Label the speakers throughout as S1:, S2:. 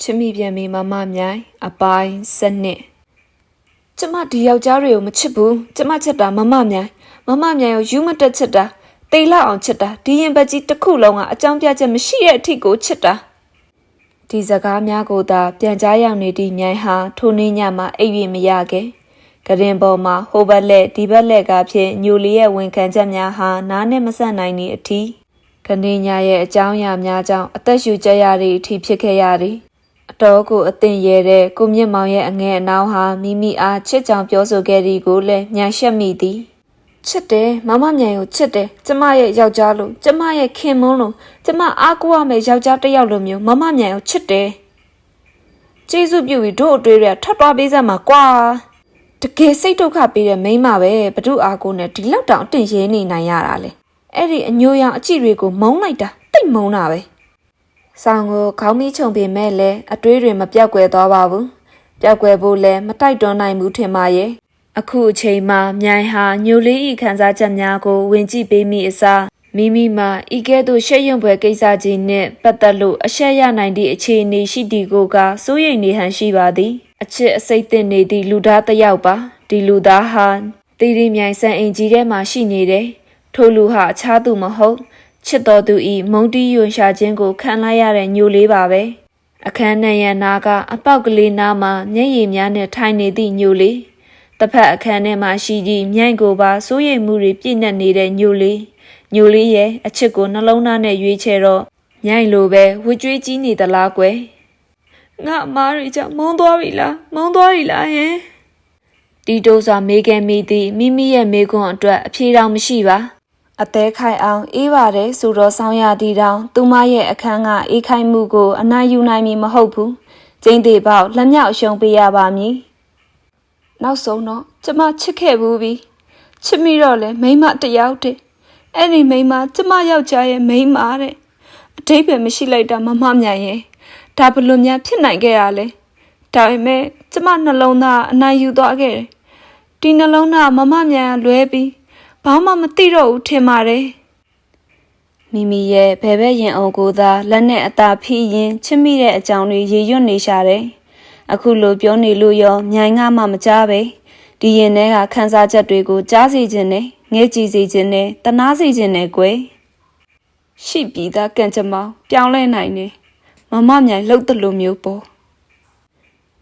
S1: ချစ်မိပြန်ပြီမမမြိုင်အပိုင်းစနစ်ကျမဒီယောက်ျားတွေကိုမချစ်ဘူးကျမချစ်တာမမမြိုင်မမမြိုင်ကိုယူမတက်ချစ်တာတိတ်လောက်အောင်ချစ်တာဒီရင်ဘက်ကြီးတစ်ခုလုံးကအကြောင်းပြချက်မရှိတဲ့အထိကိုချစ်တာဒီစကားများကိုသာပြန်ကြားရောက်နေသည့်မြိုင်ဟာထိုနေ့ညမှာအိပ်၍မရခဲ့ကရင်ပေါ်မှာဟိုဘက်လက်ဒီဘက်လက်ကဖြင့်ညိုလီရဲ့ဝန်ခံချက်များဟာနားနဲ့မဆက်နိုင်သည့်အထိကနေညာရဲ့အကြောင်းအရာများကြောင့်အသက်ရှူကြရသည့်အထိဖြစ်ခဲ့ရသည်အ တော်ကိုအသင်ရဲတဲ့ကိုမြင့်မောင်ရဲ့အငယ်အနောင်ဟာမိမိအားချစ်ကြောင်ပြောဆိုခဲ့သည်ကိုလည်းညာရှက်မိသည်ချစ်တယ်မမမြိုင်ကိုချစ်တယ်ကျမရဲ့ယောက်ျားလိုကျမရဲ့ခင်မွန်းလိုကျမအားကိုးရမယ့်ယောက်ျားတစ်ယောက်လိုမျိုးမမမြိုင်ကိုချစ်တယ်ကျေးဇူးပြုပြီးတို့အတွေ့ရထပ်သွားပေးစမ်းပါကွာတကယ်စိတ်ဒုက္ခပေးတဲ့မိန်းမပဲဘဒုအားကိုနဲ့ဒီလောက်တောင်အတင်ရဲနေနိုင်ရတာလေအဲ့ဒီအညိုရောင်အကြည့်တွေကိုမုန်းလိုက်တာတိတ်မုန်းတာပဲ။ ဆောင်းကိုခေါင်းမီးချုံပေမဲ့လည်းအတွေးတွေမပြောက်ကွယ်သွားပါဘူး။ပြောက်ကွယ်ဖို့လည်းမတိုက်တွန်းနိုင်ဘူးထင်ပါရဲ့။အခုအချိန်မှာမြိုင်ဟာညိုလေးဤခံစားချက်များကိုဝင်ကြည့်ပေးမိအစားမိမိမှာဤကဲ့သို့ရှက်ရွံ့ပွဲကိစ္စကြီးနှင့်ပတ်သက်လို့အရှက်ရနိုင်သည့်အခြေအနေရှိသည်ကိုကစိုးရိမ်နေဟန်ရှိပါသည်။အချစ်အစိတ်သင့်နေသည့်လူသားတစ်ယောက်ပါ။ဒီလူသားဟာတီရီမြိုင်ဆန်အင်ကြီးထဲမှာရှိနေတယ်။ထိုလူဟာအခြားသူမဟုတ် ချစ်တော်သူဤမုံတီးယွန်ရှာခြင်းကိုခံလိုက်ရတဲ့ညိုလေးပါပဲအခန်းနံရံနာကအပေါက်ကလေးနားမှာမျက်ရည်များနဲ့ထိုင်နေသည့်ညိုလေးတစ်ဖက်အခန်းထဲမှာရှိကြည့်မြိုင်ကိုပါစိုးရိမ်မှုတွေပြည့်နှက်နေတဲ့ညိုလေးညိုလေးရဲ့အချစ်ကိုနှလုံးသားနဲ့ရွေးချယ်တော့မြိုင်လိုပဲဝှကြွေးကြီးနေသလားကွယ်ငါအမားတွေကြောင့်မုန်းသွားပြီလားမုန်းသွားပြီလားဟင်တီတိုးစွာမေးခဲ့မိသည့်မိမိရဲ့မေခွန်းအတွက်အဖြေတောင်မရှိပါ အသေးခိုင်အောင်အေးပါတယ်ဆိုတော့ဆောင်းရသည်တောင်သူမရဲ့အခန်းကအေးခိုင်မှုကိုအနိုင်ယူနိုင်မည်မဟုတ်ဘူးကျင်းသေးပေါက်လက်မြောက်အရှုံးပေးရပါမည်နောက်ဆုံးတော့ကျမချစ်ခဲ့ဘူးပြီချစ်မိတော့လဲမိမတစ်ယောက်တည်းအဲ့ဒီမိမကျမယောက်ျားရဲ့မိမတဲ့အတိတ်ပဲမရှိလိုက်တာမမမြန်ရဲ့ဒါဘလို့များဖြစ်နိုင်ခဲ့ရလဲဒါပေမဲ့ကျမနှလုံးသားအနိုင်ယူသွားခဲ့တယ်ဒီနှလုံးသားမမမြန်လွဲပြီး ဘာမှမသိတော့ဘူးထင်ပါတယ်မိမိရဲ့ဘယ်ဘက်ရင်အောင်ကိုသာလက်နဲ့အသာဖိရင်ချစ်မိတဲ့အကြောင်းတွေရေရွတ်နေရှာတယ်အခုလိုပြောနေလို့ရောမြိုင်ငါမှမကြားပဲဒီရင်ထဲကခန်းစားချက်တွေကိုကြားစီခြင်းနဲ့ငဲကြည့်စီခြင်းနဲ့တနာစီခြင်းနဲ့ကွယ်ရှိပြီးသားကံကြမ္မာပြောင်းလဲနိုင်နေမမမြိုင်လှုပ်တလို့မျိုးပေါ့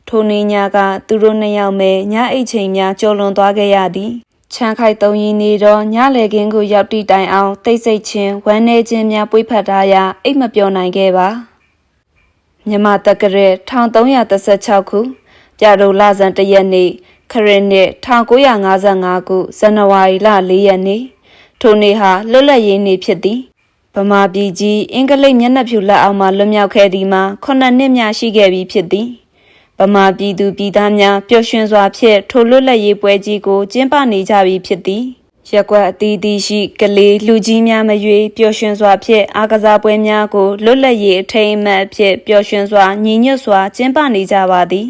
S1: ထိုနေညာကသူတို့နှစ်ယောက်ပဲညအိတ်ချိန်များကြော်လွန်သွားခဲ့ရသည် ချမ်းခိုက်သုံးရင်နေတော့ညလေကင်းကိုရောက်တီတိုင်အောင်တိတ်ဆိတ်ခြင်းဝမ်းနေခြင်းများပွေးဖက်ထားရာအိတ်မပြောနိုင်ခဲ့ပါမြမတက္ကရဲ1336ခုပြတော်လဆန်တရက်နေ့ခရစ်နှစ်1955ခုဇန်နဝါရီလ4ရက်နေ့ထိုနေ့ဟာလွတ်လပ်ရေးနေ့ဖြစ်သည်ဗမာပြည်ကြီးအင်္ဂလိပ်မျက်နှာဖြူလက်အောက်မှလွတ်မြောက်ခဲ့သည်မှာခုနှစ်နှစ်များရှိခဲ့ပြီဖြစ်သည် ဗမာပြည်သူပြည်သားများပျော်ရွှင်စွာဖြင့်ထိုလွတ်လပ်ရေးပွဲကြီးကိုကျင်းပနေကြပြီဖြစ်သည်ရက်ကွက်အသီးသီးရှိကလေးလူကြီးများမရွေပျော်ရွှင်စွာဖြင့်အားကစားပွဲများကိုလွတ်လပ်ရေးအထိမ်းအမှတ်အဖြစ်ပျော်ရွှင်စွာညီညွတ်စွာကျင်းပနေကြပါသည်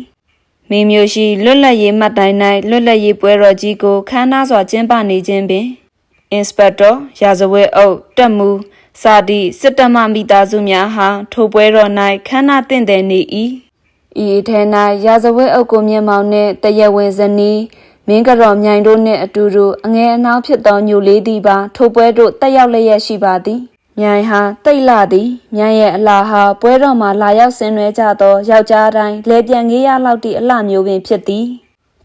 S1: မိမျိုးရှိလွတ်လပ်ရေးမှတ်တိုင်၌လွတ်လပ်ရေးပွဲတော်ကြီးကိုခမ်းနားစွာကျင်းပနေခြင်းပင်အင်စပက်တော်ရာဇဝဲအုပ်တက်မူစာဒီစစ်တမမိသားစုများဟာထိုပွဲတော်၌ခမ်းနားတင့်တယ်နေ၏ ဤထဲ၌ရာဇဝဲအုပ်ကိုမြင့်မောင်နှင့်တရဝင်းဇနီးမင်းကတော်မြိုင်တို့နှင့်အတူတူအငယ်အနှောင်းဖြစ်သောညိုလေးသည်ပါထိုပွဲတို့တက်ရောက်လျက်ရှိပါသည်မြိုင်ဟာတိတ်လာသည်မြိုင်ရဲ့အလားဟာပွဲတော်မှာလာရောက်ဆင်နွှဲကြသောယောက်ျားတိုင်းလဲပြန်ကြီးရလောက်သည့်အလှမျိုးပင်ဖြစ်သည်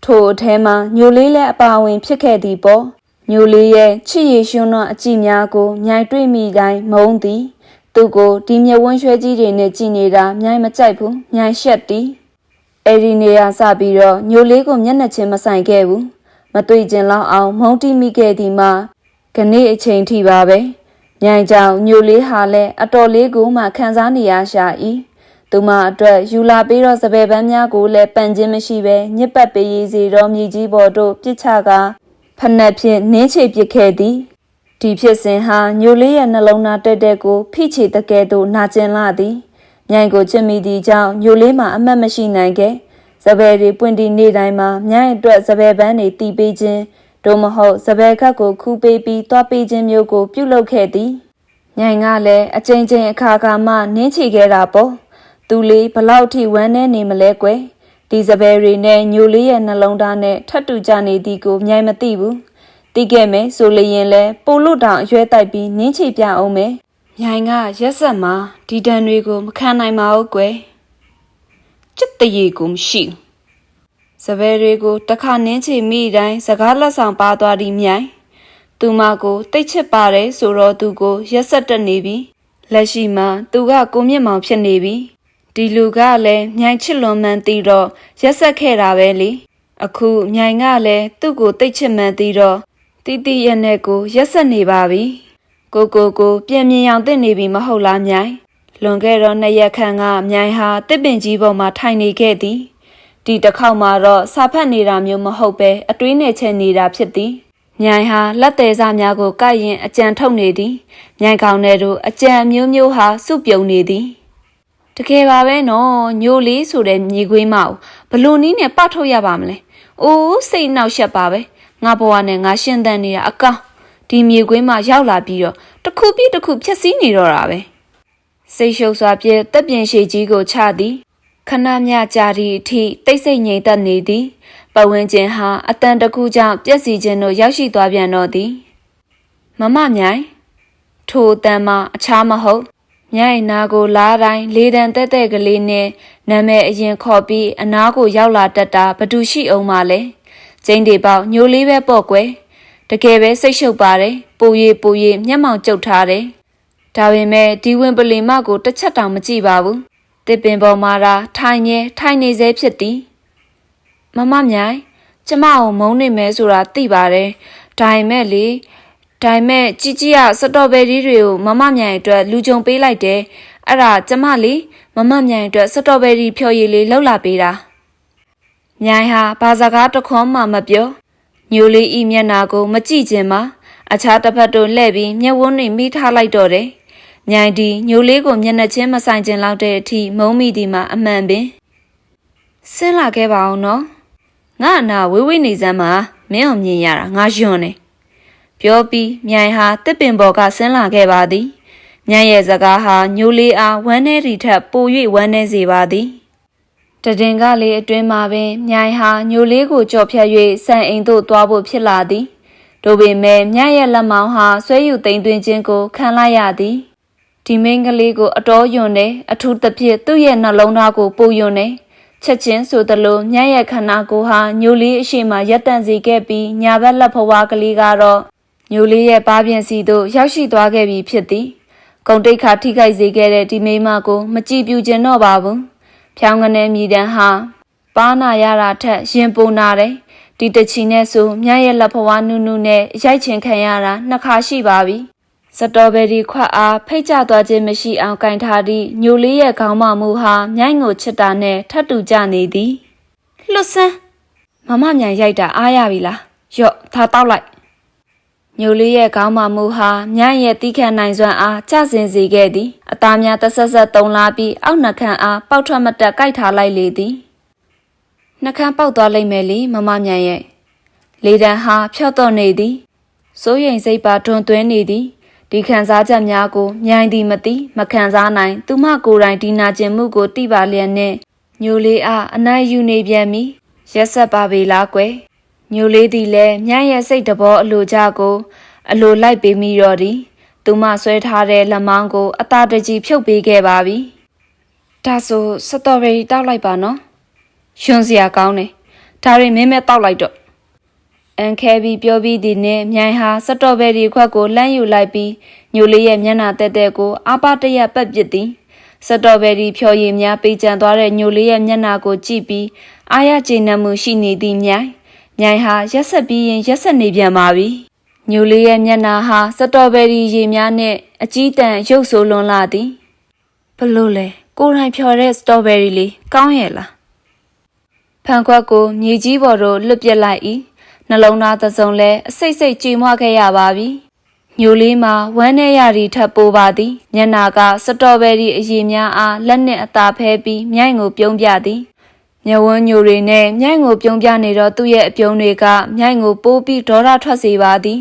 S1: ထိုအထဲမှာညိုလေးလည်းအပါအဝင်ဖြစ်ခဲ့သည်ပေါ့ညိုလေးရဲ့ချစ်ရည်ရှင်သောအကြည့်များကိုမြိုင်တွေ့မိတိုင်းမုန်းသည် သူကိုဒီမြဝန်းရွှဲကြီးတွေနဲ့ကြည်နေတာမြိုင်မကြိုက်ဘူးမြိုင်ရှက်သည်အဲ့ဒီနေရာစပြီးတော့ညိုလေးကိုမျက်နှာချင်းမဆိုင်ခဲ့ဘူးမတွေ့ကျင်လောက်အောင် မုန်းတိမိခဲ့သည်မှာခနေ့အချိန်ထိပါပဲမြိုင်ကြောင်ညိုလေးဟာလည်းအတော်လေးကိုမှခံစားနေရရှာ၏သူမအတွက်ယူလာပြီးတော့စပယ်ပန်းများကိုလည်းပန်ခြင်းမရှိပဲညစ်ပတ်ပေးရစီတော်မြေကြီးပေါ်တို့ပြစ်ချကဖက်နှက်ဖြင့်နင်းချေပစ်ခဲ့သည် ဒီဖြစ်စဉ်ဟာညိုလေးရဲ့နှလုံးသားတက်တက်ကိုဖိချေတကဲ့သို့နာကျင်လာသည်မြိုင်ကိုချစ်မိသည့်ကြောင့်ညိုလေးမှာအမတ်မရှိနိုင်ခဲ့စပယ်တွေပွင့်တီနေတိုင်းမှာမြိုင်အတွက်စပယ်ပန်းတွေတီးပေးခြင်းတို့မဟုတ်စပယ်ခတ်ကိုခူးပေးပြီးတွားပေးခြင်းမျိုးကိုပြုလုပ်ခဲ့သည်ညိုင်ကလည်းအချိန်ချင်းအခါခါမှနင်းချီခဲ့တာပေါ့သူသူလေးဘလောက်ထိဝမ်းနေနေမလဲကွယ်ဒီစပယ်တွေနဲ့ညိုလေးရဲ့နှလုံးသားနဲ့ထပ်တူကြနေသည်ကိုမြိုင်မသိဘူး တိခဲ့မယ်ဆိုလျင်လဲပိုလို့တောင်အရွယ်တိုက်ပြီးနင်းချပြအောင်မယ်မြိုင်ကရက်ဆက်မှာဒီတန်တွေကိုမခံနိုင်ပါဘူးကွယ်ချစ်တရေကိုမရှိဘူးစပယ်တွေကိုတစ်ခါနင်းချမိတိုင်းစကားလက်ဆောင်ပါသွားသည်မြိုင်သူမကိုတိတ်ချစ်ပါတယ်ဆိုတော့သူကိုရက်ဆက်တက်နေပြီလက်ရှိမှာသူကကိုမြင့်မောင်ဖြစ်နေပြီဒီလူကလည်းမြိုင်ချစ်လွန်မှန်သိတော့ရက်ဆက်ခဲ့တာပဲလေအခုမြိုင်ကလည်းသူ့ကိုတိတ်ချစ်မှန်သိတော့ တီတီရဲ့နဲ့ကိုရက်ဆက်နေပါပြီကိုကိုကိုပြန်မြင်အောင်သိနေပြီမဟုတ်လားမြိုင်လွန်ခဲ့တော့နှစ်ရက်ခန့်ကမြိုင်ဟာတစ်ပင်ကြီးပေါ်မှာထိုင်နေခဲ့သည်ဒီတစ်ခေါက်မှာတော့စာဖတ်နေတာမျိုးမဟုတ်ပဲအတွေးနဲ့ချက်နေတာဖြစ်သည်မြိုင်ဟာလက်သေးစားများကိုကိုက်ရင်အကြံထုတ်နေသည်မြိုင်ကောင်တဲ့တို့အကြံမျိုးမျိုးဟာစုပြုံနေသည်တကယ်ပါပဲနော်ညိုလေးဆိုတဲ့မြေခွေးမအောင်ဘလို့နီးနဲ့ပတ်ထုတ်ရပါမလဲအိုးစိတ်နှောက်ရှက်ပါပဲ ငါဘဝနဲ့ငါရှင်းတန်နေတာအကောင်ဒီမြေခွေးမရောက်လာပြီးတော့တစ်ခုပြီးတစ်ခုဖြက်စီးနေတော့တာပဲစိတ်ရှုပ်စွာပြည့်တက်ပြင်ရှိကြီးကိုချသည်ခဏမြကြာသည့်အထိတိတ်ဆိတ်ငြိမ်သက်နေသည်ပဝင်းကျင်ဟာအတန်တကူကြောင့်ပြက်စီခြင်းတို့ရောက်ရှိသွားပြန်တော့သည်မမမြိုင်ထိုအတန်မှအခြားမဟုတ်မြိုင်နာကိုလားတိုင်းလေတံတက်တဲ့ကလေးနဲ့နာမည်အရင်ခေါ်ပြီးအနားကိုရောက်လာတတ်တာဘသူရှိအောင်မလဲ ကျင်းဒီပေါက်ညိုလေးပဲပေါ့ကွယ်တကယ်ပဲစိတ်ရှုပ်ပါတယ်ပူရီပူရီမျက်မှောင်ကျုပ်ထားတယ်ဒါပေမဲ့ဒီဝင်ပလီမကိုတစ်ချက်တောင်မကြည့်ပါဘူးတစ်ပင်ပေါ်မှာသာထိုင်နေထိုင်နေစေဖြစ်သည်မမမြိုင်ကျမကိုမုန်းနေမဲဆိုတာသိပါတယ်ဒါပေမဲ့လေဒါပေမဲ့ជីជីကစတော်ဘယ်ရီတွေကိုမမမြိုင်အတွက်လူကြုံပေးလိုက်တယ်အဲ့ဒါကျမလေမမမြိုင်အတွက်စတော်ဘယ်ရီဖြော်ရည်လေးလှုပ်လာပေးတာ မြိုင်ဟာဘာစကားတစ်ခွန်းမှမပြောညိုလေးဤမျက်နာကိုမကြည့်ခြင်းမှာအခြားတစ်ဖက်တို့လှည့်ပြီးမျက်ဝန်းတွေမိထားလိုက်တော့တယ်။မြိုင်ဒီညိုလေးကိုမျက်နှာချင်းမဆိုင်ခြင်းလောက်တဲ့အထိမုံမိဒီမှာအမှန်ပင်ဆင်းလာခဲ့ပါအောင်နော်။ငါအနာဝေးဝေးနေစမ်းမှာမင်းအောင်မြင်ရတာငါယွန်းနေ။ပြောပြီးမြိုင်ဟာတစ်ပင်ပေါ်ကဆင်းလာခဲ့ပါသည်။မြိုင်ရဲ့စကားဟာညိုလေးအားဝမ်းနေရီထက်ပို၍ဝမ်းနေစေပါသည်။ တတင်ကလေးအတွင်းမှာပင်မြိုင်ဟာညိုလေးကိုကြော်ဖြတ်၍စံအိမ်သို့သွားဖို့ဖြစ်လာသည်။တို့ပေမဲ့မြတ်ရဲ့လက်မောင်းဟာဆွဲယူသိမ့်သွင်းခြင်းကိုခံလိုက်ရသည်ဒီမိန်းကလေးကိုအတော်ယွန်းတယ်အထူးသဖြင့်သူ့ရဲ့နှလုံးသားကိုပူယွန်းတယ်ချက်ချင်းဆိုသလိုမြတ်ရဲ့ခန္ဓာကိုယ်ဟာညိုလေးအရှိမရက်တန့်စေခဲ့ပြီးညာဘက်လက်ဖွားကလေးကတော့ညိုလေးရဲ့ပါးပြင်စီသို့ရောက်ရှိသွားခဲ့ပြီဖြစ်သည်ဂုံတိတ်ခါထိခိုက်စေခဲ့တဲ့ဒီမိန်းမကိုမကြည့်ပြူခြင်းတော့ပါဘူး ဖြောင်းကနေမြည်တမ်းဟာပါနာရတာထက်ရင်ပုံနာတယ်ဒီတချီနဲ့ဆိုမြတ်ရဲ့လက်ဖွားနုနုနဲ့ရိုက်ချင်ခံရတာနှစ်ခါရှိပါပြီစတော်ဘယ်ရီခွက်အားဖိတ်ကျသွားခြင်းမရှိအောင်ကင်ထားသည့်ညိုလေးရဲ့ခေါင်းမမူဟာမြိုင်းကိုချစ်တာနဲ့ထပ်တူကြနေသည်လွတ်ဆန်းမမမြန်ရိုက်တာအားရပြီလားယော့ဒါတောက်လိုက် ညိုလေးရဲ့ခေါင်းမမူဟာမြိုင်းရဲ့တီးခန့်နိုင်စွမ်းအားကျဆင်စေခဲ့သည်အသားများတဆက်ဆက်တုံလာပြီးအောက်နှခမ်းအားပေါက်ထွက်မတက်ကြိုက်ထားလိုက်လေသည်နှခမ်းပေါက်သွားလိမ့်မယ်လေမမမြန်ရဲ့လေတံဟာဖြော့တော့နေသည်စိုးရိမ်စိတ်ပါတွန်သွင်းနေသည်ဒီခံစားချက်များကိုမြိုင်သည်မသိမခံစားနိုင် သူမကိုယ်တိုင်ဒီနာကျင်မှုကိုသိပါလျက်နဲ့ညိုလေးအားအနိုင်ယူနေပြန်ပြီရက်ဆက်ပါပေလားကွယ် ညိုလေးသည်လည်းမြန့်ရဲ့စိတ်တဘောအလိုကြကို အလိုလိုက်ပေးမိတော့သည်သူမဆွဲထားတဲ့လက်မောင်းကို အသာတကြီးဖြုတ်ပေးခဲ့ပါပြီဒါဆိုစတော်ဘယ်ရီတောက်လိုက်ပါနော်ယွန်းစရာကောင်းတယ်ဒါရီမင်းမဲတောက်လိုက်တော့အန်ခဲပြီးပြောပြီးသည်နှင့်မြိုင်ဟာစတော်ဘယ်ရီခွက်ကိုလှမ်းယူလိုက်ပြီးညိုလေးရဲ့မျက်နှာတက်တက်ကိုအာပတရပတ်ပစ်သည်စတော်ဘယ်ရီဖြော်ရည်များပေးကြံသွားတဲ့ညိုလေးရဲ့မျက်နှာကိုကြည့်ပြီးအာရကျေနပ်မှုရှိနေသည်မြိုင် မြိုင်ဟာရက်ဆက်ပြီးရင်ရက်ဆက်နေပြန်ပါပြီညိုလေးရဲ့မျက်နှာဟာစတော်ဘယ်ရီရည်များနဲ့အကြီးတန်းရုပ်ဆိုးလွန်လာသည်ဘလို့လဲကိုယ်တိုင်ဖြော်တဲ့စတော်ဘယ်ရီလေးကောင်းရဲ့လားဖန်ခွက်ကိုမြေကြီးပေါ်သို့လွတ်ပြလိုက်၏နှလုံးသားသစုံလဲအစိတ်စိတ်ကြည်မွခဲ့ရပါပြီ။ညိုလေးမှာဝမ်းနဲ့ရည်ထပ်ပိုးပါသည်။မျက်နာကစတော်ဘယ်ရီအရည်များအားလက်နှင့်အသာဖဲပြီးမြိုင်ကိုပြုံးပြသည်။ မျက်ဝန်းညိုတွေနဲ့မြိုင်ကိုပြုံးပြနေတော့သူ့ရဲ့အပြုံးတွေကမြိုင်ကိုပိုးပြီးဒေါရထွက်စေပါသည်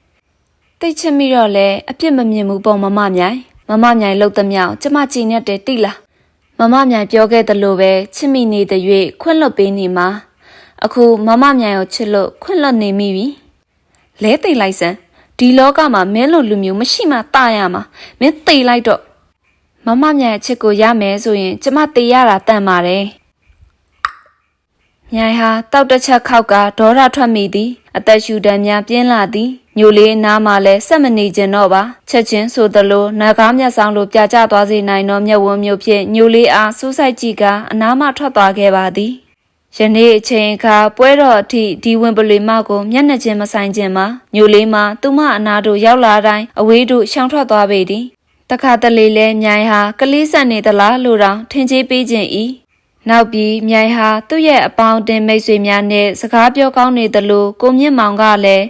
S1: ။တိတ်ချမိတော့လဲအပြစ်မမြင်ဘူးပေါ့မမမြိုင်။မမမြိုင်လှုပ်သမျှကျမကြည်နဲ့တဲတိလား။မ
S2: မမမြိုင်ပြောခဲ့သလိုပဲချစ်မိနေတဲ့၍ခွင့်လွတ်ပေးနေမှာအခုမမမြိုင်ကိုချစ်လို့ခွင့်လွတ်နေမိပြီလဲသိလိုက်စမ်းဒီလောကမှာမင်းလိုလူမျိုးမရှိမှตายရမှာမင်းသိလိုက်တော့မမမြိုင်အချစ်ကိုရမယ်ဆိုရင်ကျမသိရတာတန်ပါတယ် မြိုင်ဟာတောက်တစ်ချက်ခောက်ကဒေါရထွက်မိသည်အသက်ရှူတမ်းများပြင်းလာသည်ညိုလေးနားမှလည်းဆက်မနေခြင်းတော့ပါချက်ချင်းဆိုသလိုနဂါးမျက်ဆောင်လိုပြကျသွားစေနိုင်သောမျက်ဝန်းမျိုးဖြင့်ညိုလေးအားစူးစိုက်ကြည့်ကအနားမှထွက်သွားခဲ့ပါသည်ယနေ့အချိန်အခါပွဲတော်အထိဒီဝင်ပလွေမကိုမျက်နှာချင်းမဆိုင်ခြင်းမှာညိုလေးမှသူမအနာတို့ရောက်လာတိုင်းအဝေးတို့ရှောင်ထွက်သွားပေသည်တခါတလေလဲမြိုင်ဟာကလေးဆက်နေသလားလို့တောင်ထင်ကြီးပေးခြင်းဤ နောက်ပြီးမြိုင်ဟာသူ့ရဲ့အပေါင်းအတင်မိတ်ဆွေများနဲ့စကားပြောကောင်းနေသလိုကိုမြင့်မောင်ကလည်း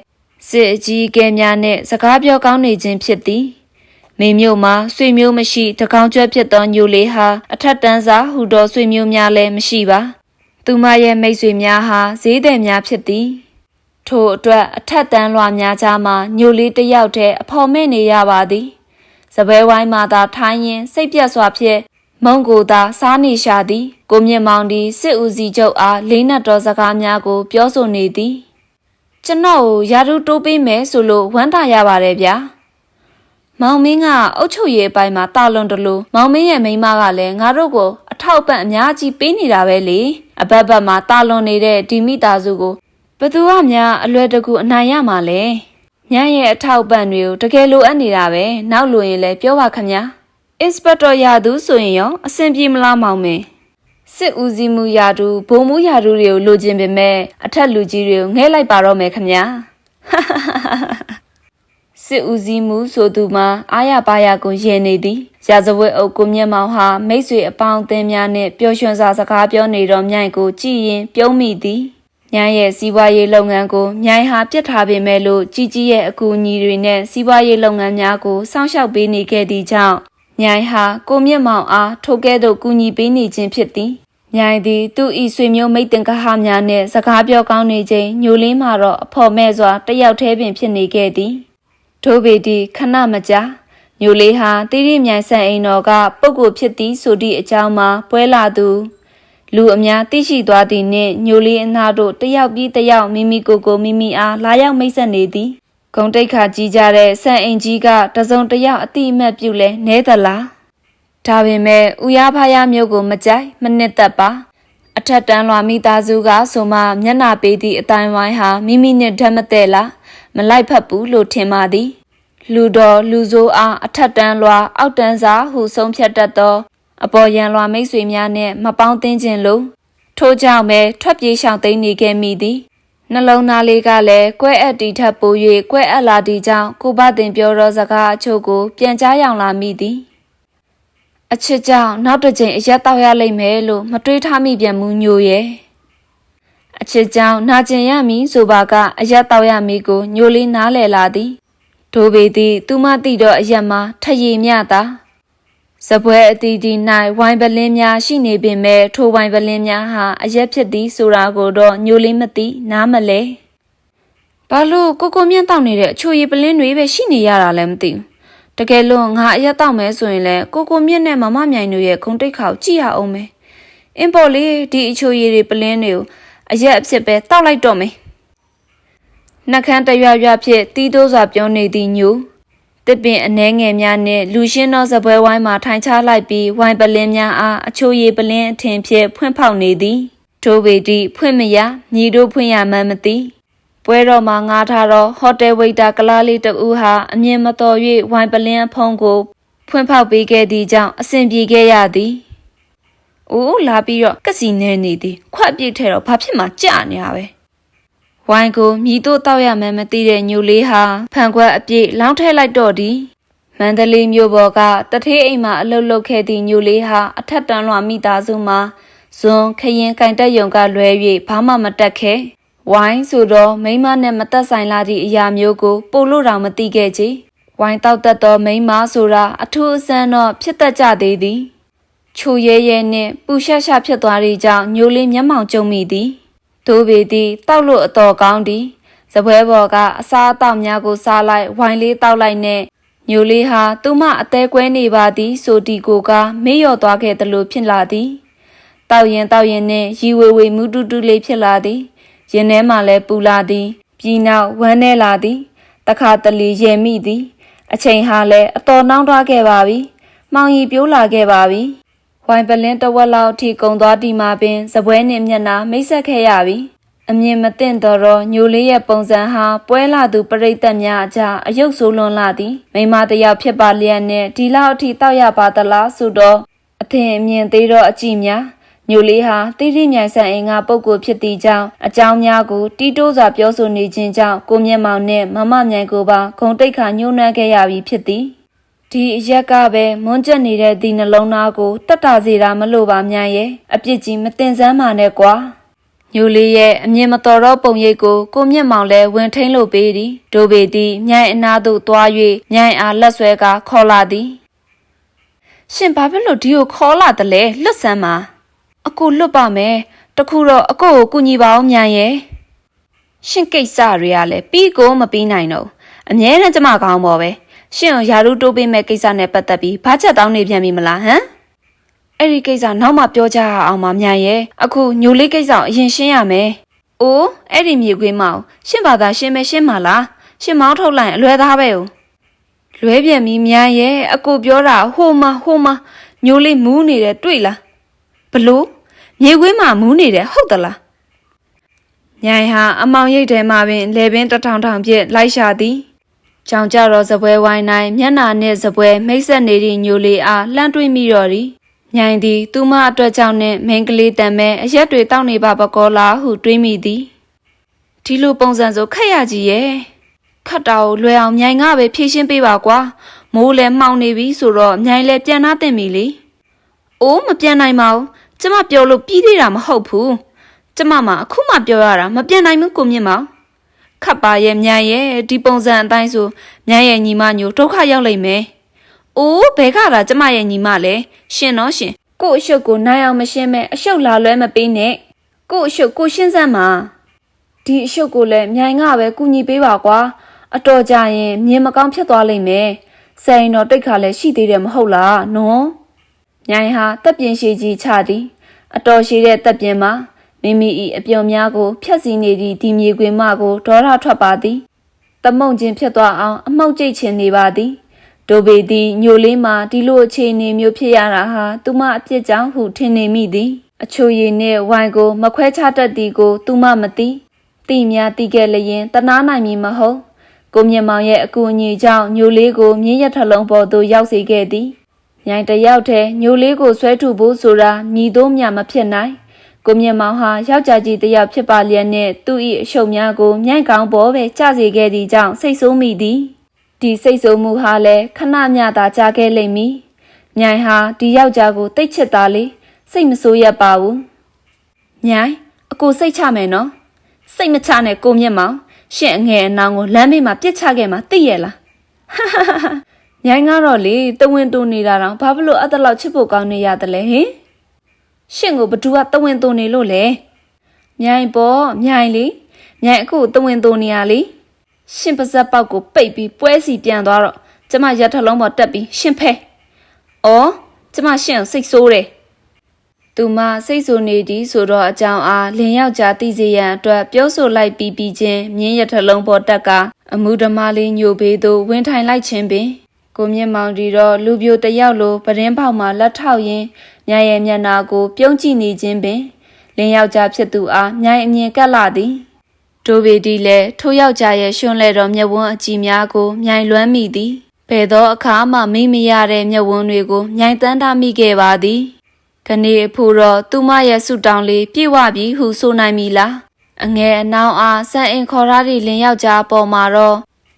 S2: စစ်အကြီးအကဲများနဲ့စကားပြောကောင်းနေခြင်းဖြစ်သည်မိမျိုးမှာဆွေမျိုးမရှိတကောင်ကျွဲဖြစ်သောညိုလေးဟာအထက်တန်းစားဟူသောဆွေမျိုးများလည်းမရှိပါ သူမရဲ့မိတ်ဆွေများဟာဈေးသည်များဖြစ်သည်ထို့အတွက်အထက်တန်းလွှာများကြားမှာညိုလေးတစ်ယောက်တည်းအဖော်မဲ့နေရပါသည်စပွဲဝိုင်းမှာသာထိုင်းရင်စိတ်ပြတ်စွာဖြင့် မုံကိုသာစားနေရှာသည်ကိုမြင့်မောင်ဒီစစ်ဦးစီးချုပ်အားလေးနက်တော်စကားများကို ပြောဆိုနေသည်ကျွန်တော်ကိုယာရုတိုးပေးမယ်ဆိုလို့ဝမ်းသာရပါတယ်ဗျာမောင်မင်းကအုတ်ချုပ်ရေးအပိုင်းမှာတာလွန်တလို့မောင်မင်းရဲ့မိန်းမကလည်းငါတို့ကိုအထောက်အပံ့အများကြီးပေးနေတာပဲလေအဘက်ဘက်မှာတာလွန်နေတဲ့ဒီမိသားစုကိုဘသူကများအလွယ်တကူအနိုင်ရမှာလဲညရဲ့အထောက်အပံ့တွေကိုတကယ်လိုအပ်နေတာပဲနောက်လိုရင်လည်းပြောပါခမညာ အစ်စပက်တော်ရာသူဆိုရင်ရောအဆင်ပြေမလားမောင်မင်းစစ်ဦးစီးမှုရာသူဘုံမှုရာသူတွေကိုလိုချင်ပေမဲ့အထက်လူကြီးတွေကိုငဲလိုက်ပါတော့မယ်ခမညာစစ်ဦးစီးမှုဆိုသူမှာအာရပါရကိုယဉ်နေသည်ရာဇဝတ်အုပ်ကိုမြတ်မောင်ဟာမိတ်ဆွေအပေါင်းအသင်းများနဲ့ပျော်ရွှင်စွာစကားပြောနေတော့မြိုင်ကိုကြည်ရင်ပြုံးမိသည်ညိုင်းရဲ့စီးပွားရေးလုပ်ငန်းကိုမြိုင်ဟာပြစ်ထားပေမဲ့လို့ជីជីရဲ့အကူအညီတွေနဲ့စီးပွားရေးလုပ်ငန်းများကိုစောင့်ရှောက်ပေးနေခဲ့သည့်ကြောင့် မြိုင်ဟာကိုမြင့်မောင်အားထိုကဲ့သို့ကူညီပေးနေခြင်းဖြစ်သည်။မြိုင်သည်သူ့ဤဆွေမျိုးမိတ်တင်ကဟများနှင့်စကားပြောကောင်းနေခြင်းညိုလင်းမှတော့အဖော်မဲ့စွာတယောက်တည်းပင်ဖြစ်နေခဲ့သည်။ထို့ပေသည်ခဏမကြာညိုလေးဟာတိရိမြိုင်ဆန်အိမ်တော်ကပုပ်ကိုဖြစ်သည်ဆိုသည့်အကြောင်းမှာပွဲလာသူလူအများသိရှိသွားသည်နှင့်ညိုလေးအနာတို့တယောက်ပြီးတယောက်မိမိကိုယ်ကိုမိမိအားလာရောက်မိတ်ဆက်နေသည် ဂုံတိတ်ခါကြီးကြတဲ့ဆန်အိမ်ကြီးကတစုံတယောက်အတိအမှတ်ပြုလဲနဲသလားဒါပေမဲ့ဥရဖားရမျိုးကိုမကြိုက်မနစ်သက်ပါအထက်တန်းလွာမိသားစုကဆိုမှမျက်နာပေးသည့်အတိုင်းဝိုင်းဟာမိမိနဲ့ဓာတ်မတည့်လားမလိုက်ဖက်ဘူးလို့ထင်ပါသည် လူတော်လူဆိုးအားအထက်တန်းလွာအောက်တန်းစားဟုဆုံးဖြတ်တတ်သောအပေါ်ရန်လွာမိတ်ဆွေများနဲ့မပေါင်းသင်းခြင်းလို့ထို့ကြောင့်ပဲထွက်ပြေးရှောင်သိမ်းနေခဲ့မိသည် နှလုံးသားလေးကလည်းကွဲအပ်တီထပ်ပို၍ကွဲအပ်လာသည့်ကြောင့်ကိုဘတင်ပြောသောစကားအချို့ကို ပြန်ကြားရောင်လာမိသည်အချစ်ကြောင့်နောက်တစ်ကြိမ်အရက်တောက်ရလိမ့်မယ်လို့မတွေးထားမိပြန်မှုညိုရဲ့အချစ်ကြောင့်နာကျင်ရမည်ဆိုပါကအရက်တောက်ရမည်ကိုညိုလေးနားလည်လာသည်ဒိုပေသည်သူမသိတော့အရက်မှာထရည်မြတာ စပွဲအတီးတီ၌ဝိုင်ပလင်းများရှိနေပေမဲ့ထိုဝိုင်ပလင်းများဟာအရက်ဖြစ်သည်ဆိုတာကိုတော့ညိုလေးမသိနားမလဲဘာလို့ကိုကိုမြင့်တောက်နေတဲ့အချိုရည်ပလင်းတွေပဲရှိနေရတာလဲမသိဘူးတကယ်လို့ငါအရက်တောက်မယ်ဆိုရင်လဲကိုကိုမြင့်နဲ့မမမြိုင်တို့ရဲ့ဂုံတိတ်ခါကိုကြည့်ရအောင်မယ်အင်းပေါ်လေးဒီအချိုရည်တွေပလင်းတွေကိုအရက်အဖြစ်ပဲတောက်လိုက်တော့မယ်နှက်ခမ်းတရွရွဖြင့်တီးတိုးစွာပြောနေသည်ညို တစ်ပင်အနှဲငယ်များနဲ့လူရှင်းသောစပွဲဝိုင်းမှာထိုင်ချလိုက်ပြီးဝိုင်ပလင်းများအားအချိုရည်ပလင်းအထင်ဖြင့်ဖွင့်ဖောက်နေသည်ထိုပေတိဖွင့်မရညီတို့ဖွင့်ရမှန်းမသိပွဲတော်မှာငားထားသောဟိုတယ်ဝိတ်တာကလားလေးတဦးဟာအမြင်မတော်၍ဝိုင်ပလင်းအဖုံးကို ဖွင့်ဖောက်ပေးခဲ့သည့်ကြောင့်အဆင်ပြေခဲ့ရသည်။အိုးလာပြီးတော့ကက်စီနဲနေသည်ခွက်ပြစ်ထဲတော့ဘာဖြစ်မှကြာနေရပဲ။ ဝိုင်ကိုမြည်တို့တောက်ရမှန်းမသိတဲ့ညိုလေးဟာဖန်ခွက်အပြည့်လောင်းထဲလိုက်တော့သည်။မန္တလေးမြို့ပေါ်ကတထေးအိမ်မှာအလုတ်လုတ်ခဲ့သည့်ညိုလေးဟာအထက်တန်းလွှာမိသားစုမှာဇွန်ခရင်ကင်တက်ယုံကလွဲ၍ဘာမှမတက်ခဲ့။ဝိုင်းဆိုတော့မိမနဲ့မသက်ဆိုင်လာသည့်အရာမျိုးကိုပို့လို့တောင်မသိခဲ့ကြ။ဝိုင်းတောက်တတ်သောမိမဆိုတာအထူးအဆန်းတော့ဖြစ်တတ်ကြသေးသည်။ချိုရဲရဲနှင့်ပူရှက်ရှက်ဖြစ်သွားသည့်ကြောင့်ညိုလေးမျက်မှောင်ကျုံမိသည်။ သို့ပေသည်တောက်လို့အတော်ကောင်းသည်။စပွဲပေါ်ကအစားအသောက်များကိုစားလိုက်ဝိုင်းလေးတောက်လိုက်နဲ့ညိုလေးဟာသူမအသေးကွဲနေပါသည်ဆိုဒီကိုကမေ့လျော့သွားခဲ့သလိုဖြစ်လာသည်တောက်ရင်တောက်ရင်နဲ့ရီဝေဝေမူတူတူလေးဖြစ်လာသည်ရင်ထဲမှာလည်းပူလာသည်ပြီးနောက်ဝမ်းနေလာသည်တခါတလေရဲမိသည် အချိန်ဟာလည်းအတော်နှောင်းသွားခဲ့ပါပြီမှောင်ရီပြိုးလာခဲ့ပါပြီ ဝိုင်ပလင်းတစ်ဝက်လောက်အထိကုံသွားတီမှာပင်စပွဲနှင့်မျက်နှာမိတ်ဆက်ခဲ့ရပြီအမြင်မသိတော့တော့ညိုလေးရဲ့ပုံစံဟာပွဲလာသူပရိသတ်များအကြားအယုတ်ဆိုးလွန်လာသည်မိန်းမတစ်ယောက်ဖြစ်ပါလျက်နဲ့ဒီလောက်အထိတောက်ရပါသလားဆိုတော့အထင်အမြင်သေးတော့အကြည့်များညိုလေးဟာတိတိမြိုင်ဆန်အင်ကပုဂ္ဂိုလ်ဖြစ်သည့်ကြောင့်အကြောင်းများကိုတီးတိုးစွာပြောဆိုနေခြင်းကြောင့်ကိုမျက်မှောင်နဲ့မမမြိုင်ကိုပါဂုံတိတ်ခါညှိုးနှွမ်းခဲ့ရပြီဖြစ်သည် ဒီအရက်ကပဲမွန်းကျက်နေတဲ့ဒီနှလုံးသားကိုတတ်တာစေတာမလို့ပါမြန်ရဲ့အပြစ်ကြီးမတင်စမ်းပါနဲ့ကွာညိုလေးရဲ့အမြင်မတော်တော့ပုံရိပ်ကိုကိုမျက်မှောင်လဲဝင်ထိန်လို့ပေးသည်ဒိုဘေသည်မြိုင်အနာသို့သွား၍မြိုင်အားလက်ဆွဲကခေါ်လာသည်ရှင်ဘာဖြစ်လို့ဒီကိုခေါ်လာတယ်လဲလွတ်ဆန်းပါအကိုလွတ်ပါမယ်တခုတော့အကိုကိုကူညီပါအောင်မြန်ရဲ့ရှင်ကိစ္စတွေကလည်းပြီးကိုမပြီးနိုင်တော့အမြဲတမ်းကျမကောင်းပေါ်ပဲ ရှင်ကိုယာရုတိုးပေးမဲ့ကိစ္စနဲ့ပတ်သက်ပြီးဘာချက်တောင်းနေပြန်ပြီမလားဟမ်အဲ့ဒီကိစ္စနောက်မှပြောကြရအောင်ပါမြန်ရဲ့အခုညိုလေးကိစ္စကိုအရင်ရှင်းရမယ်။အိုးအဲ့ဒီမြေခွေးမောင်ရှင်းပါသာရှင်းမဲရှင်းပါလားရှင်းမောင်းထုတ်လိုက်အလွယ်သားပဲ哦လွဲပြန်ပြီမြန်ရဲ့အကိုပြောတာဟိုမဟိုမညိုလေးမူးနေတယ်တွေ့လားဘလို့မြေခွေးမှာမူးနေတယ်ဟုတ်သလားညိုင်ဟာအမောင်ရိတ်ထဲမှာပင်လေပင်တထောင်ထောင်ပြစ်လိုက်ရှာသည် ကြောင်ကြတော့စပွဲဝိုင်းတိုင်းမျက်နာနှင့်စပွဲမိတ်ဆက်နေသည့်ညိုလေးအားလှမ်းတွေးမိတော့သည်ညိုင်သည်သူမအတွက်ကြောင့်နှင့်မိန်းကလေးတံမဲအရက်တွေတောက်နေပါပကောလားဟုတွေးမိသည်ဒီလိုပုံစံဆိုခက်ရကြီးရဲ့ခတ်တာကိုလွယ်အောင်မြိုင်ကပဲဖြည့်ရှင်းပေးပါကွာမိုးလည်းမှောင်နေပြီဆိုတော့မြိုင်လည်းပြန်နှတင်ပြီလေအိုးမပြန်နိုင်ပါဘူးကျမပြောလို့ပြီးသေးတာမဟုတ်ဘူးကျမမှအခုမှပြောရတာမပြန်နိုင်ဘူးကိုမြင့်မောင် ခတ်ပါရဲ့မြန်ရဲ့ဒီပုံစံအတိုင်းဆိုမြန်ရဲ့ညီမညိုဒုက္ခရောက်လိမ့်မယ်။အိုးဘဲခါတာကျမရဲ့ညီမလဲရှင်တော့ရှင်ကို့အရှုပ်ကိုနိုင်အောင်မရှင်းမဲ့အရှုပ်လာလွဲမပေးနဲ့။ကို့အရှုပ်ကိုရှင်းစမ်းပါ။ဒီအရှုပ်ကိုလည်းမြိုင်ကပဲကူညီပေးပါကွာ။အတော်ကြရင်မြင်မကောင်းဖြစ်သွားလိမ့်မယ်။စိန်တော့တိတ်ခါလည်းရှိသေးတယ်မဟုတ်လားနော်။မြိုင်ဟာတက်ပြင်းရှိကြီးချသည်။အတော်ရှိတဲ့တက်ပြင်းမှာ မိမိ၏အပြုံများကိုဖျက်ဆီးနေသည့်ဒီမြေခွေမကိုဒေါရထွက်ပါသည်။တမုံချင်းဖြစ်သွားအောင်အမှုတ်ကျိတ်ချင်နေပါသည်။ဒိုဘေသည်ညိုလေးမှဒီလိုအခြေအနေမျိုးဖြစ်ရတာဟာသူမအပြစ်ကြောင့်ဟုထင်နေမိသည်။အချိုရည်နှင့်ဝိုင်ကို မခွဲခြားတတ်သည်ကို သူမမသိ။တိများတိခဲ့လျင်တနာနိုင်မည်မဟုတ်။ကိုမြင့်မောင်ရဲ့အကူအညီကြောင့်ညိုလေးကိုမြင်းရထလုံးပေါ်သို့ရောက်စေခဲ့သည်။ညိုင်တယောက်တည်းညိုလေးကိုဆွဲထုတ်ဖို့ဆိုတာမြည်သုံးမြမဖြစ်နိုင်။ ကိုမြင့်မောင်ဟာယောက်ျားကြီးတစ်ယောက်ဖြစ်ပါလျက်နဲ့သူ့၏အရှုပ်များကိုမြိုင်ကောင်းပေါ်ပဲကျစေခဲ့သည့်ကြောင့်စိတ်ဆိုးမိသည်ဒီစိတ်ဆိုးမှုဟာလည်းခဏမျှသာကြာခဲ့လိမ့်မည်မြိုင်ဟာဒီယောက်ျားကိုတိတ်ချစ်သားလေစိတ်မဆိုးရပါဘူးမြိုင်အကိုစိတ်ချမယ်နော်စိတ်မချနဲ့ကိုမြင့်မောင်ရှင့်အငယ်အနောင်ကိုလမ်းမေးမှာပြစ်ချခဲ့မှာသိရဲ့လားမြိုင်ကတော့လေတဝင်းတူနေတာတော့ဘာဖြစ်လို့အဲ့တလောက်ချစ်ဖို့ကောင်းနေရတယ်လဲဟင် ရှင့်ကိုဘသူကတဝင်းသွန်နေလို့လဲမြိုင်ပေါ့မြိုင်လေမြိုင်အခုတဝင်းသွန်နေရလေရှင့်ပါဇက်ပေါက်ကိုပိတ်ပြီးပွဲစီပြန်သွားတော့ကျမရက်ထလုံးပေါ်တက်ပြီးရှင့်ဖဲအော်ကျမရှင့်ကိုစိတ်ဆိုးတယ်သူမစိတ်ဆိုးနေသည်ဆိုတော့အကြောင်းအားလင်ယောက်ျားသိစေရန်အတွက်ပြောဆိုလိုက်ပြီးပြီးချင်းမြင်းရထလုံးပေါ်တက်ကအမှုဓမ္မလေးညိုဘေးသို့ဝင်ထိုင်လိုက်ခြင်းပင်ကိုမြင့်မောင်ဒီတော့လူပြိုတစ်ယောက်လိုပရင်ပေါက်မှာလက်ထောက်ရင်း ညရဲ့မျက်နာကိုပြုံးကြည့်နေခြင်းပင်လင်းယောက်ျားဖြစ်သူအားညင်အမြင်ကပ်လာသည်ဒိုဘေဒီလည်းထိုယောက်ျားရဲ့ရွှွန်လဲတော်မျက်ဝန်းအကြည့်များကိုမြိုင်လွမ်းမိသည်ဘယ်သောအခါမှမိမရတဲ့မျက်ဝန်းတွေကိုမြိုင်တန်းထားမိခဲ့ပါသည်ခဏအဖို့တော့သူမရဲ့ဆူတောင်းလေးပြေဝပြီဟုဆိုနိုင်မည်လားအငယ်အနောင်အားစံအင်ခေါ်ရသည့်လင်းယောက်ျားပေါ်မှာတော့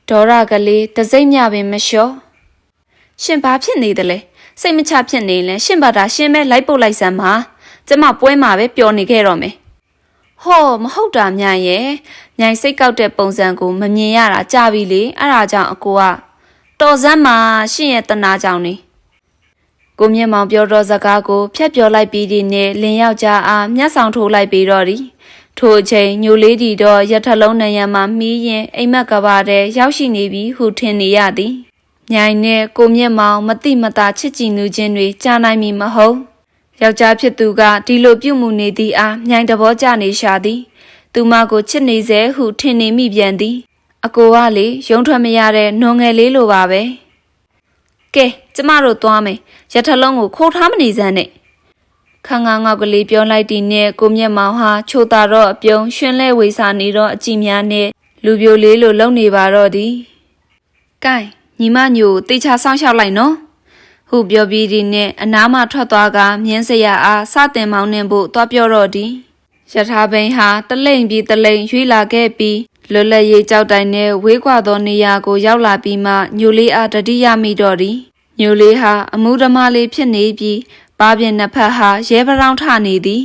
S2: ဒေါရကလေးတစိမ့်မြပင်မလျှော့ရှင်ဘာဖြစ်နေတယ်လဲ စိတ်မချဖြစ်နေရင်လဲရှင်ဘာသာရှင်ပဲလိုက်ပုတ်လိုက်စမ်းပါကျမပွဲမှာပဲပျော်နေခဲ့တော့မယ်ဟောမဟုတ်တာမြန်ရဲ့ညိုင်စိတ်ကောက်တဲ့ပုံစံကိုမမြင်ရတာကြာပြီလေအဲ့ဒါကြောင့်အကိုကတော်စမ်းမှာရှင်ရဲ့တနာကြောင့်နေကိုမြင့်မောင်ပြောတော့စကားကိုဖျက်ပြောလိုက်ပြီးဒီနေ့လင်းယောက်ျားအားမျက်ဆောင်ထိုးလိုက်ပြီးတော့ဒီထို့အချိန်ညိုလေးတီတော့ရထလုံးနံရံမှာမီးရင်အိမ်မက်ကဘာတဲ့ရောက်ရှိနေပြီဟုထင်နေရသည် မြိုင်နဲ့ကိုမြင့်မောင်မတိမတာချစ်ကြည်နူးခြင်းတွေကြားနိုင်မည်မဟုတ်ယောက်ျားဖြစ်သူကဒီလိုပြုမှုနေသည်အားမြိုင်တဘောကြနေရှာသည် သူမကိုချစ်နေစေဟုထင်နေမိပြန်သည် အကိုကလေရုံထွက်မရတဲ့နွန်ငယ်လေးလိုပါပဲကဲကျမတို့သွားမယ်ရထလုံးကိုခိုးထားမနေစမ်းနဲ့ခန်းငါငေါက်ကလေးပြောလိုက်သည်နဲ့ကိုမြတ်မောင်ဟာချိုတာတော့အပြုံးရွှင်လဲဝေစာနေတော့အကြည့်များနဲ့လူပြိုလေးလိုလုံနေပါတော့သည်ကဲ ညီမညိုတေချာဆောင်းလျှောက်လိုက်နော်ဟုပြောပြီးဒီနဲ့အနားမှထွက်သွားကမြင်းစရာအားစတင်မောင်းနှင်ဖို့သွားပြောတော့သည်ယထာဘိန်ဟာတလိမ့်ပြီးတလိမ့်ရွေးလာခဲ့ပြီးလွတ်လပ်ရေးကြောက်တိုင်နဲ့ဝေးကွာသောနေရာကိုရောက်လာပြီးမှညိုလေးအားတတိယမိတော့သည်ညိုလေးဟာအမှုဓမ္မလေးဖြစ်နေပြီးပါပြင်းနှစ်ဖက်ဟာရဲပရောင်းထနေသည်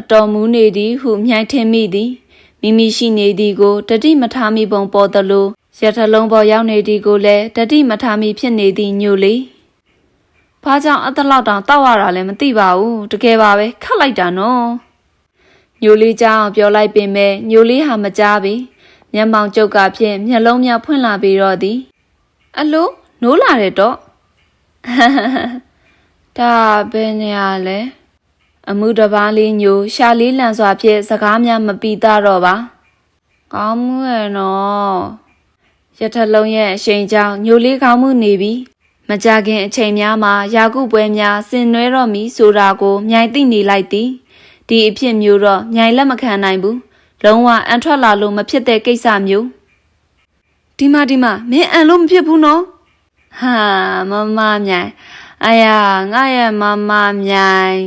S2: အတော်မူနေသည်ဟုမြိုင်ထင်မိသည်မိမိရှိနေသည်ကိုတတိမထားမိပုံပေါ်သလို ရထလုံးပေါ်ရောက်နေသည်ကိုလည်းတတိမထားမိဖြစ်နေသည်ညိုလေးဘာကြောင့်အသက်လောက်တောင်တောက်ရတာလည်းမသိပါဘူးတကယ်ပါပဲခတ်လိုက်တာနော်ညိုလေးကြောင်းပြောလိုက်ပင်မဲ့ညိုလေးဟာမကြားပြီမျက်မှောင်ကျုပ်ကဖြင့်မျက်လုံးများဖွင့်လာပြီးတော့သည်အလိုနိုးလာတယ်တော့ဒါဘယ်နေရလဲအမှုတစ်ပါးလေးညိုရှာလေးလန်စွာဖြင့်စကားများမပီသားတော့ပါကောင်းမှုရဲ့နော် ရထလုံးရဲ့အရှိန်ကြောင့်ညိုလေးကောင်းမှုနေပြီမကြခင်အချိန်များမှာယာကုပွဲများဆင်နွှဲတော့မီဆိုတာကိုမြိုင်သိနေလိုက်သည်ဒီအဖြစ်မျိုးတော့မြိုင်လက်မခံနိုင်ဘူးလုံးဝအန်ထွက်လာလို့မဖြစ်တဲ့ကိစ္စမျိုးဒီမှာဒီမှာမင်းအန်လို့မဖြစ်ဘူးနော်ဟာမမမြိုင်အယာငါရဲ့မမမြိုင်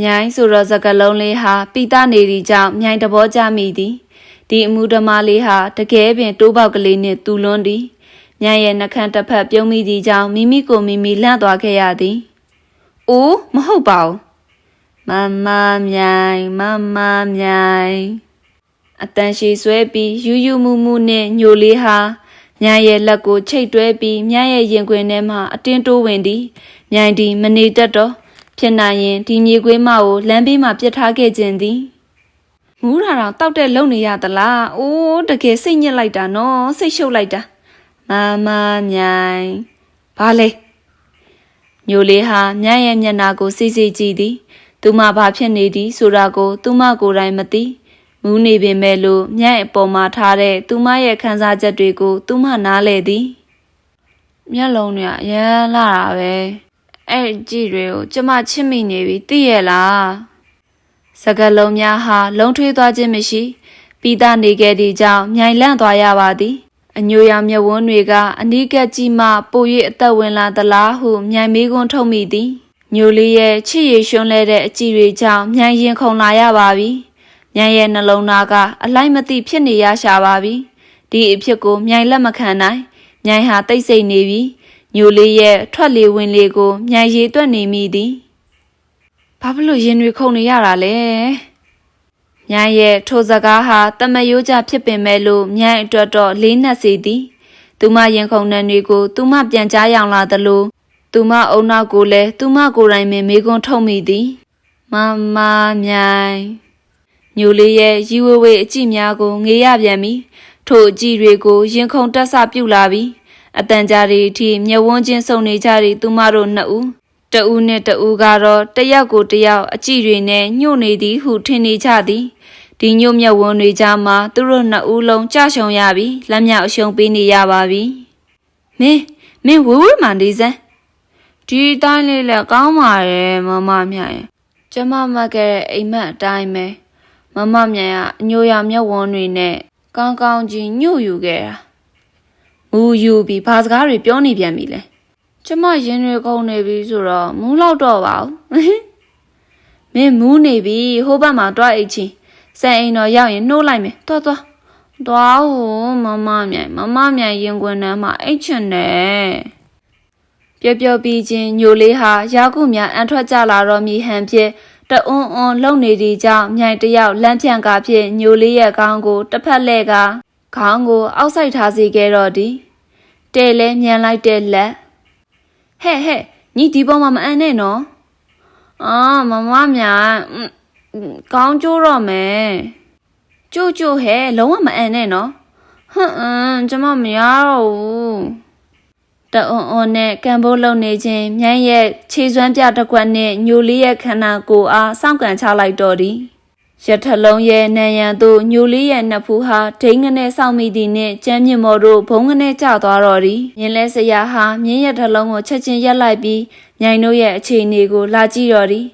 S2: မြိုင်ဆိုတော့စကလုံးလေးဟာပိတနေဒီကြောင့်မြိုင်တဘောကြမိသည် ဒီအမှုဓမ္မလေးဟာတကယ်ပင်တိုးပေါက်ကလေးနဲ့တူလွန်းသည်မြိုင်ရဲ့နှကန်းတစ်ဖက်ပြုံးမိသည့်ကြောင့်မိမိကိုမိမိလန့်သွားခဲ့ရသည်။အိုးမဟုတ်ပါဘူး။မမမြိုင်မမမြိုင်အတန်ရှိဆွဲပြီးယူယူမူမူနဲ့ညိုလေးဟာမြိုင်ရဲ့လက်ကိုချိတ်တွဲပြီးမြိုင်ရဲ့ရင်ခွင်ထဲမှအတင်းတိုးဝင်သည်မြိုင်ဒီမနေတတ်တော့ဖြစ်နိုင်ရင်ဒီမြေခွေးမကိုလမ်းဘေးမှာပြစ်ထားခဲ့ခြင်းသည် မူးတာတော့တောက်တဲ့လုံနေရသလားအိုးတကယ်စိတ်ညစ်လိုက်တာနော်စိတ်ရှုပ်လိုက်တာမမမြိုင်ဘာလဲညိုလေးဟာမြိုင်ရဲ့မျက်နာကိုစိစိကြည့်သည်သူမဘာဖြစ်နေသည်ဆိုတာကိုသူမကိုယ်တိုင်မသိမူးနေပင်မဲ့လို့မြတ်အပေါ်မှာထားတဲ့သူမရဲ့ခံစားချက်တွေကိုသူမနားလေသည်မျက်လုံးတွေကရမ်းလာတာပဲအဲ့ကြည့်တွေကိုကျမချစ်မိနေပြီသိရဲ့လား စကလုံးများဟာလုံထွေးသွားခြင်းမရှိပြီးသားနေခဲ့သည့်ကြောင့်မြိုင်လန့်သွားရပါသည်အညိုရောင်မျက်ဝန်းတွေကအနီးကပ်ကြီးမှပို၍အသက်ဝင်လာသလားဟုမြိုင်မေးခွန်းထုတ်မိသည်ညိုလေးရဲ့ချစ်ရည်ရွှန်းလဲတဲ့အကြည့်တွေကြောင့်မြန်ရင်ခုန်လာရပါပြီ။မြန်ရဲ့နှလုံးသားကအလိုက်မသိဖြစ်နေရရှာပါပြီ။ဒီအဖြစ်ကိုမြိုင်လက်မခံနိုင်။မြိုင်ဟာတိတ်ဆိတ်နေပြီ။ညိုလေးရဲ့ထွက်လေဝင်လေကိုမြိုင်ရည်တွက်နေမိသည်။ ဘာဖြစ်လို့ရင်တွေခုန်နေရတာလဲ။မြိုင်ရဲ့ထိုစကားဟာတမယိုးကြဖြစ်ပင်မဲ့လို့မြိုင်အတွက်တော့လေးနက်စေသည်။သူမရင်ခုန်တဲ့တွေကိုသူမပြန်ကြားရောင်လာသလိုသူမအုံနောက်ကိုလည်းသူမကိုယ်တိုင်ပင်မေကွန်းထုတ်မိသည်မမမြိုင်ညိုလေးရဲ့ရီဝဝေအကြည့်များကိုငေးရပြန်ပြီထိုအကြည့်တွေကိုရင်ခုန်တက်ဆပြုတ်လာပြီအတန်ကြာတွေအထိမျက်ဝန်းချင်းစုံနေကြတဲ့သူမတို့နှစ်ဦး တဦးနဲ့တဦးကတော့တယောက်ကိုတယောက်အကြည့်တွေနဲ့ညှို့နေသည်ဟုထင်နေကြသည်ဒီညို့မျက်ဝန်းတွေကြားမှာသူတို့နှစ်ဦးလုံးကြရှုံရပြီလက်မြောက်အရှုံးပေးနေရပါပြီမင်းမင်းဝေးဝေးမှနေစမ်းဒီအတိုင်းလေးလည်းကောင်းပါရဲ့မမမြိုင်ကျမမတ်ခဲ့တဲ့အိမ်မက်အတိုင်းပဲမမမြိုင်ကအညိုရမျက်ဝန်းတွေနဲ့ကောင်းကောင်းကြီးညှို့ယူခဲ့တာမူယူပြီးဘာစကားတွေပြောနေပြန်ပြီလဲ ကျမရင်တွေခုန်နေပြီဆိုတော့မူးလောက်တော့ပါဘူးမင်းမူးနေပြီဟိုဘက်မှာတွားအိတ်ချင်းစံအိမ်တော်ရောက်ရင်နှိုးလိုက်မယ်တွားတွားတွားဟိုမမမြိုင်မမမြိုင်ရင်ခွင်ထဲမှာအိတ်ချင်တယ်ပျော်ပျော်ပြီးချင်းညိုလေးဟာရာခုများအန်ထွက်ကြလာတော့မြည်ဟန်ဖြင့်တအွန်းအွန်းလုံနေသည့်ကြောင့်မြိုင်တယောက်လမ်းဖြန့်ကားဖြင့်ညိုလေးရဲ့ခေါင်းကိုတစ်ဖက်လှည့်ကာခေါင်းကိုအောက်ဆိုင်ထားစေခဲ့တော့သည်တဲလဲမြန်လိုက်တဲ့လက် ဟဲ့ဟဲ့ညီဒီပေါ်မှာမအန်နဲ့နော်အာမမမြိုင်အင်းခေါင်းကျိုးတော့မယ်ကျိုးကျိုးဟဲ့လုံးဝမအန်နဲ့နော်ဟွန်းအင်းကျမမရတော့ဘူးတအွန်အွန်နဲ့ကံပိုးလုံနေခြင်းမြိုင်းရဲ့ခြေစွမ်းပြတစ်ခွက်နဲ့ညိုလေးရဲ့ခန္ဓာကိုယ်အားစောင့်ကန်ချလိုက်တော့သည် ရထလုံးရဲ့နံရံသို့ညိုလေးရဲ့နှစ်ဖူးဟာဒိန်းငနဲ့စောင့်မိသည်နှင့်ကျမ်းမြင့်မော်တို့ဘုံငနဲ့ကျသွားတော့သည်မြင်းလဲစရာဟာမြင်းရထလုံးကိုချက်ချင်းရက်လိုက်ပြီးမြိုင်တို့ရဲ့အခြေအနေကိုလာကြည့်တော့သည်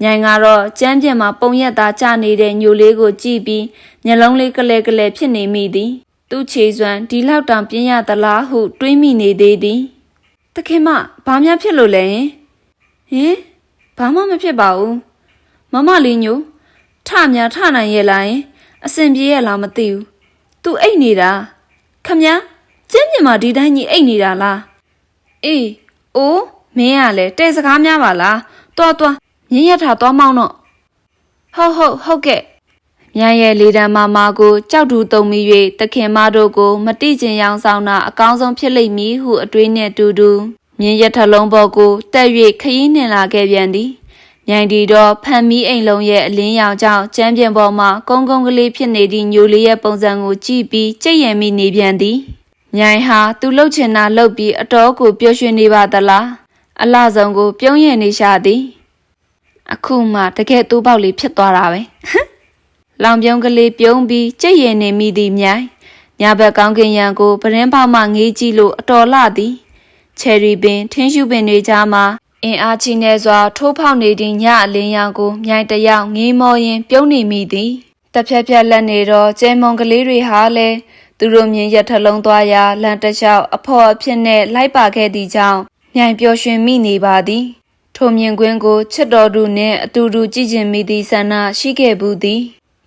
S2: မြိုင်ကတော့ကျမ်းပြင်မှာပုံရက်သားကျနေတဲ့ညိုလေးကိုကြည့်ပြီးမျက်လုံးလေးကလဲကလဲဖြစ်နေမိသည်သူ့ခြေစွမ်းဒီလောက်တောင်ပြင်းရသလားဟုတွေးမိနေသေးသည်တခင်မဘာများဖြစ်လို့လဲဟင်ဟင်ဘာမှမဖြစ်ပါဘူးမမလေးညို ထများထနိုင်ရဲ့လားယင်အစင်ပြေရဲ့လားမသိဘူးသူအိတ်နေတာခမညာကျင်းမြင်မှာဒီတိုင်းကြီးအိတ်နေတာလားအေးအိုးမင်းကလည်းတဲ့စကားများပါလားတွားတွားမြင်းရထားတွားမောင်းတော့ဟုတ်ဟုတ်ဟုတ်ကဲ့မြန်ရဲ့လေတံမာမာကိုကြောက်တူတုံမိ၍တခင်မတို့ကိုမတိကျင်ရောင်ဆောင်တာအကောင်းဆုံးဖြစ်လိမ့်မည်ဟုအတွေးနှင့်တူတူမြင်းရထလုံးပေါ်ကိုတက်၍ခရီးနှင်လာခဲ့ပြန်သည် မြိုင်ဒီတော့ဖန်မီအိမ်လုံးရဲ့အလင်းရောင်ကြောင့်ကျမ်းပြင်ပေါ်မှာကုန်းကုန်းကလေးဖြစ်နေသည့်ညိုလေးရဲ့ပုံစံကိုကြည့်ပြီးကြိတ်ရံမိနေပြန်သည်မြိုင်ဟာသူလှုပ်ချင်တာလှုပ်ပြီးအတော်ကိုပျော်ရွှင်နေပါသလားအလှဆုံးကိုပြုံးရည်နေရှာသည်အခုမှတကယ်တူပေါက်လေးဖြစ်သွားတာပဲလောင်ပြုံးကလေးပြုံးပြီးကြိတ်ရည်နေမိသည်မြိုင်ညာဘက်ကောင်းကင်ရံကိုပရင်ဖောက်မှငေးကြည့်လို့အတော်လှသည်ချယ်ရီပင်ထင်းရှုပင်တွေကြားမှာ အင်အားကြီးနေစွာ ထိုးဖောက်နေသည့်ညအလင်းရောင်ကိုမြိုင်တယောက်ငေးမောရင်ပြုံးနေမိသည်တစ်ဖြက်ဖြက်လက်နေတော့ကျဲမုံကလေးတွေဟာလည်းသူတို့မြင်ရထလုံးသွားရာလန်တစ်လျှောက်အဖော်အဖြစ်နဲ့လိုက်ပါခဲ့သည့်ကြောင့်မြိုင်ပျော်ရွှင်မိနေပါသည်ထိုမြင်ကွင်းကိုချစ်တော်သူနှင့်အတူတူကြည်ကျင်မိသည့်ဆန္ဒရှိခဲ့ဘူးသည်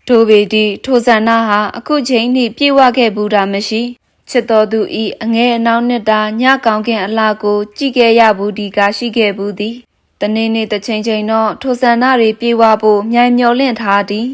S2: ထိုပေတိထိုဆန္ဒဟာအခုချိန်ထိပြည့်ဝခဲ့ဘူးတာမရှိ ချစ်တော်သူဤအငဲအနောက်နှစ်တာညကောင်းခင်အလားကို ကြည်ခဲ့ရဘူးဒီကရှိခဲ့ဘူးသည်တနေ့နေ့တစ်ချိန်ချိန်တော့ထိုဆန္ဒတွေပြေဝဖို့မြိုင်မျောလင့်ထားသည်